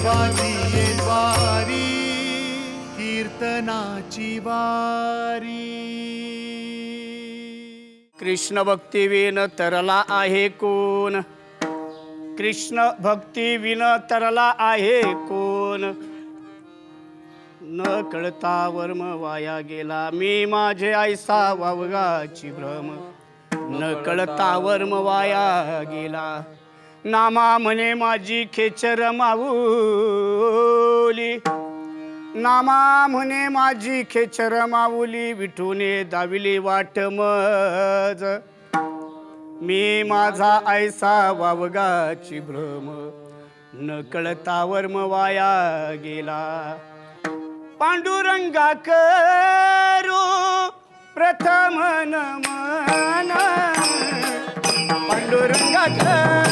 देवाची वारी कीर्तनाची वारी. कृष्ण भक्ती विन तरला आहे कोण? कृष्ण भक्ती विन तरला आहे कोण? न कळता वर्म वाया गेला मी माझे ऐसा वावगाची भ्रम. न कळता वर्म वाया गेला नामा म्हणे माझी खेचर माऊली. नामा म्हणे माझी खेचर माऊली विठूने दाविली वाट मज. मी माझा ऐसा वावगाची भ्रम न कळता वर्म वाया गेला. पांडुरंगा करू प्रथम नमन पांडुरंगा कर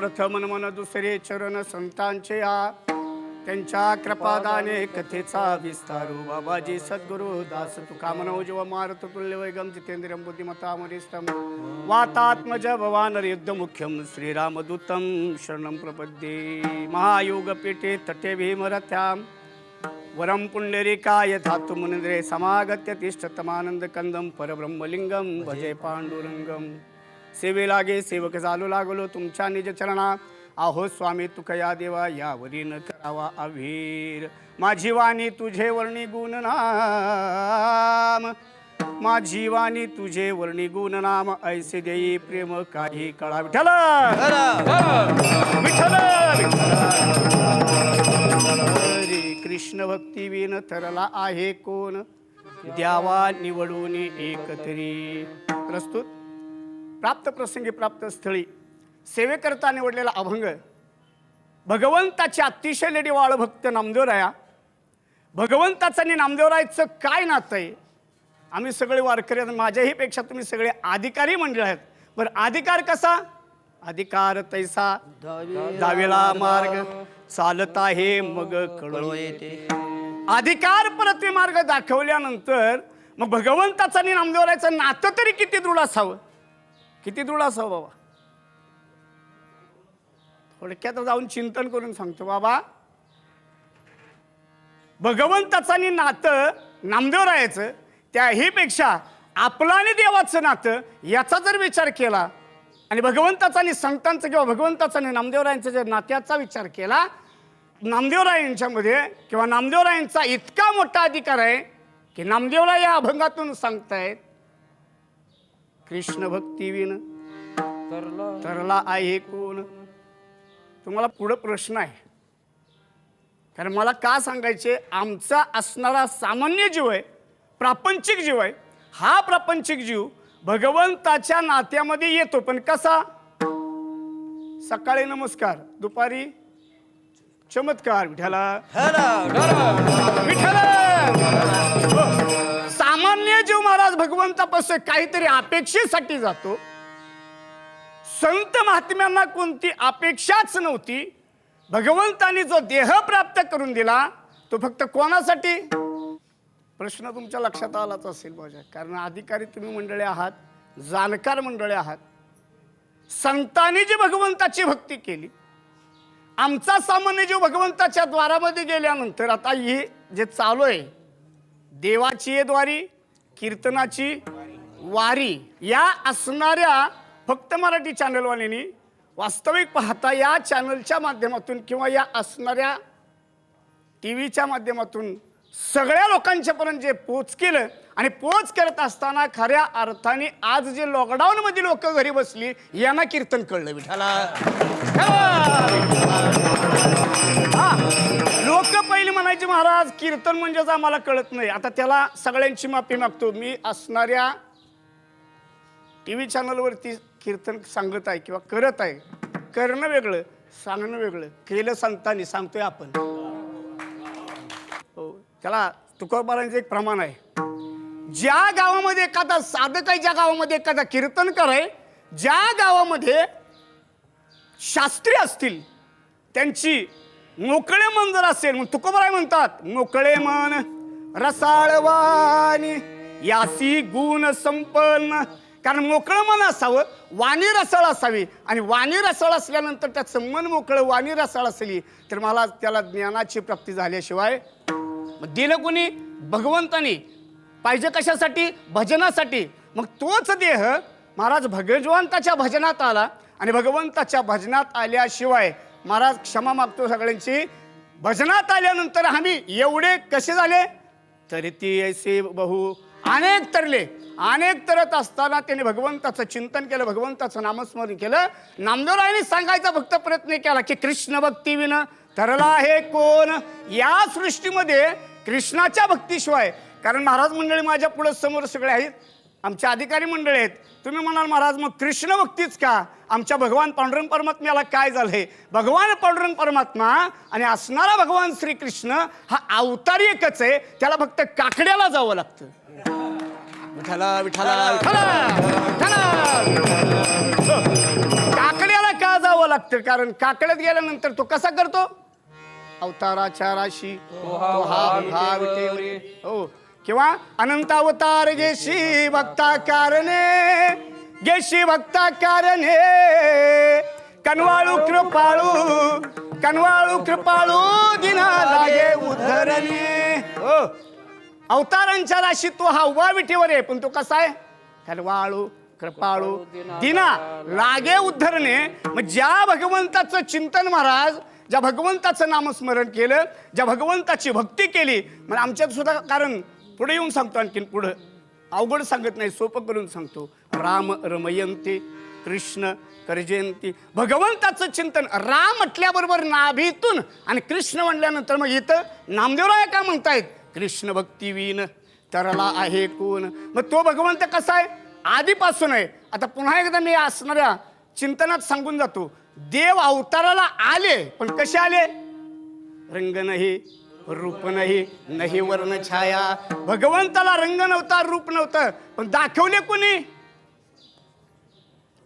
प्रथम मन दुसरे चरण संतांचे या. त्यांच्या कृपादाने कथेचा विस्तारू. बाबाजी सद्गुरु दास तुका मनोज व मारुत तुल्य वैगम जितेंद्र बुद्धिमता मरिष्ठम वातात्मज भवान युद्ध मुख्यम श्रीरामदूतम शरणं प्रपद्ये. महायोग पीठे तटे भीमरथ्याम. वरं पुण्डरीकाय धातु मुनिंद्रे समागत्य तिष्ठतमानंद कंदम परब्रह्मलिंगम. भजे पांडुरंगम. सेवे लागे सेवक चालू लागलो तुमच्या निज चरणा आहो स्वामी तुकया देवा यावरी न करावा अभीर माझी वाणी तुझे वर्णी गुण नाम. माझी वाणी तुझे वर्णी गुण नाम. ऐसे देई प्रेम काही कळा. विठ्ठल! विठ्ठल! हरी कृष्ण भक्ती विन थरला आहे कोण? द्यावा निवडून एकतरी. प्रस्तुत. प्राप्त प्रसंगी प्राप्त स्थळी सेवेकरता निवडलेला अभंग भगवंताची अतिशय लेडीवाळ भक्त नामदेवराया भगवंताचं आणि नामदेवरायचं काय नातं आहे? आम्ही सगळे वारकरी माझ्याही पेक्षा तुम्ही सगळे अधिकारी मंडळ आहेत. बरं अधिकार कसा? अधिकार तैसा. दावेला मार्ग चालत आहे मग कळू येते. अधिकार परत्वे मार्ग दाखवल्यानंतर मग भगवंताचं आणि नामदेवरायचं नातं तरी किती दृढ असावं? किती दृढ असावं बाबा? थोडक्यात जाऊन चिंतन करून सांगतो बाबा. भगवंताचं आणि नातं नामदेवरायाचं त्याहीपेक्षा आपलं आणि देवाचं नातं याचा जर विचार केला आणि भगवंताचा आणि संतांचं किंवा भगवंताचा आणि नामदेवरायांच्या जर नात्याचा विचार केला नामदेवरायांच्यामध्ये किंवा नामदेवरायांचा इतका मोठा अधिकार आहे की नामदेवराय या अभंगातून सांगतायत कृष्ण भक्ती विन तरला आहे. कोण? तुम्हाला पुढं प्रश्न आहे. कारण मला का सांगायचे? आमचा असणारा सामान्य जीव आहे प्रापंचिक जीव आहे. हा प्रापंचिक जीव भगवंताच्या नात्यामध्ये येतो. पण कसा? सकाळी नमस्कार. दुपारी चमत्कार विठ्ठला. विठ्ठल! महाराज भगवंतापासून काहीतरी अपेक्षेसाठी जातो. संत महात्म्यांना कोणती अपेक्षाच नव्हती. भगवंतानी जो देह प्राप्त करून दिला तो फक्त कोणासाठी? प्रश्न तुमच्या लक्षात आलाच असेल माझ्या कारण अधिकारी तुम्ही मंडळी आहात जाणकार मंडळी आहात. संतांनी जी भगवंताची भक्ती केली आमचा सामान्य जीव भगवंताच्या द्वारामध्ये गेल्यानंतर आता हे जे चालू आहे देवाची द्वारी कीर्तनाची वारी. या असणाऱ्या फक्त मराठी चॅनलवाल्यांनी वास्तविक पाहता या चॅनलच्या माध्यमातून किंवा या असणाऱ्या टी व्हीच्या माध्यमातून सगळ्या लोकांच्यापर्यंत जे पोच केलं आणि पोच करत असताना खऱ्या अर्थाने आज जे लॉकडाऊनमध्ये लोक घरी बसली यांना कीर्तन कळलं विठाला लोक पहिले म्हणायचे महाराज कीर्तन म्हणजेच आम्हाला कळत नाही. आता त्याला सगळ्यांची माफी मागतो. मी असणाऱ्या टी व्ही चॅनलवरती कीर्तन सांगत आहे किंवा करत आहे करणं वेगळं सांगणं वेगळं केलं सांगतानी सांगतोय आपण. हो त्याला तुकोबारांचं एक प्रमाण आहे. ज्या गावामध्ये एखादा साधक आहे ज्या गावामध्ये एखादा कीर्तन आहे ज्या गावामध्ये शास्त्री असतील त्यांची मोकळे मन जर असेल मग तुकोबराय म्हणतात मोकळे मन रसाळवाणी यासी गुण संपन्न. कारण मोकळं मन असावं वाणी रसाळ असावी. आणि वाणी रसाळ असल्यानंतर त्याचं मन मोकळं वाणी रसाळ असली तर मला त्याला ज्ञानाची प्राप्ती झाल्याशिवाय मग दिलं कोणी? भगवंतानी. पाहिजे कशासाठी? भजनासाठी. मग तोच देह महाराज भगवंताच्या भजनात आला. आणि भगवंताच्या भजनात आल्याशिवाय महाराज क्षमा मागतो सगळ्यांची. भजनात आल्यानंतर आम्ही एवढे कसे झाले? तरी ती ऐसे बहु अनेक तरले अनेक तरत असताना त्याने भगवंताचं चिंतन केलं भगवंताचं नामस्मरण केलं. नामदेवरायने सांगायचा फक्त प्रयत्न केला की कृष्ण भक्ती विन तरला हे कोण? या सृष्टीमध्ये कृष्णाच्या भक्तीशिवाय कारण महाराज मंडळी माझ्या पुढं समोर सगळे आहेत. आमचे अधिकारी मंडळी आहेत. तुम्ही म्हणाल महाराज मग कृष्ण भक्तीच का? आमच्या भगवान पांडुरंग परमात्म्याला काय झालंय? भगवान पांडुरंग परमात्मा आणि असणारा भगवान श्रीकृष्ण हा अवतारी एकच आहे. त्याला फक्त काकड्याला जावं लागतं. विठाला विठाला विठाला विठाला. काकड्याला का जावं लागतं? कारण काकड्यात गेल्यानंतर तो कसा करतो? अवताराच्या राशी. हो. किंवा अनंतावतार गेशी भक्ता कारणे गेशी भक्ता कारणे. कनवाळू कृपाळू कनवाळू कृपाळू दिना लागे उधरणे. हो अवतारांच्या राशीत तो हा उभा आहे पण तो कसा आहे? कनवाळू कृपाळू दिना लागे उद्धरणे मग ज्या भगवंताचं चिंतन महाराज ज्या भगवंताचं नामस्मरण केलं ज्या भगवंताची भक्ती केली मग आमच्यात सुद्धा कारण पुढे येऊन सांगतो आणखीन पुढं. अवघड सांगत नाही सोपं करून सांगतो. राम रमयंती कृष्ण करजयंती. भगवंताचं चिंतन राम म्हटल्याबरोबर नाभीतून आणि कृष्ण म्हणल्यानंतर मग इथं नामदेवराय का म्हणतायत? कृष्ण भक्तिवीन तरला आहे कोण? मग तो भगवंत कसा आहे? आधीपासून आहे. आता पुन्हा एकदा मी असणाऱ्या चिंतनात सांगून जातो. देव अवताराला आले पण कसे आले? रंग नाही रूप नाही नाही वर्ण छाया. भगवंताला रंग नव्हता रूप नव्हतं. पण दाखवले कुणी?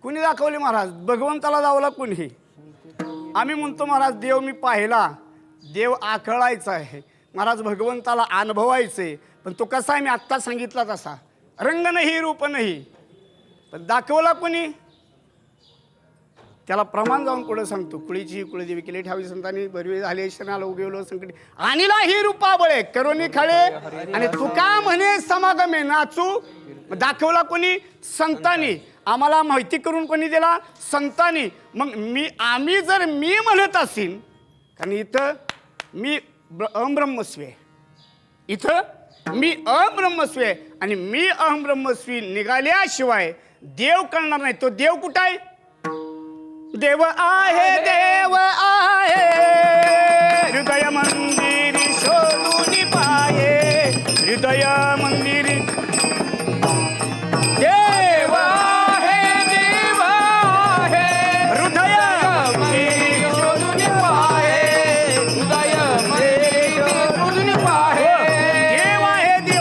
कुणी दाखवले महाराज? भगवंताला दावला कुणी? आम्ही म्हणतो महाराज देव मी पाहिला. देव आकळायचा आहे. महाराज भगवंताला अनुभवायचे पण तो कसा आहे? मी आत्ता सांगितला तसा. रंग नाही रूप नाही. पण दाखवला कुणी? त्याला प्रमाण जाऊन पुढे सांगतो? कुळीची कुळदेवी केली ठावी संतांनी बरवे झाले शनाला उगवलो संकट. आणिला ही रूपा बळे करोनी खळे. आणि तुका म्हणे समागमे नाचू. मग दाखवला कोणी? संतांनी. आम्हाला माहिती करून कोणी दिला? संतांनी. मग मी आम्ही जर मी म्हणत असेन कारण इथं मी ब्र- अब्रह्मस्वी आहे. इथं मी अब्रह्मस्वी आहे. आणि मी अहमब्रह्मस्वी निघाल्याशिवाय देव कळणार नाही. तो देव कुठं आहे? देव आहे देव आहे. हृदय मंदिर.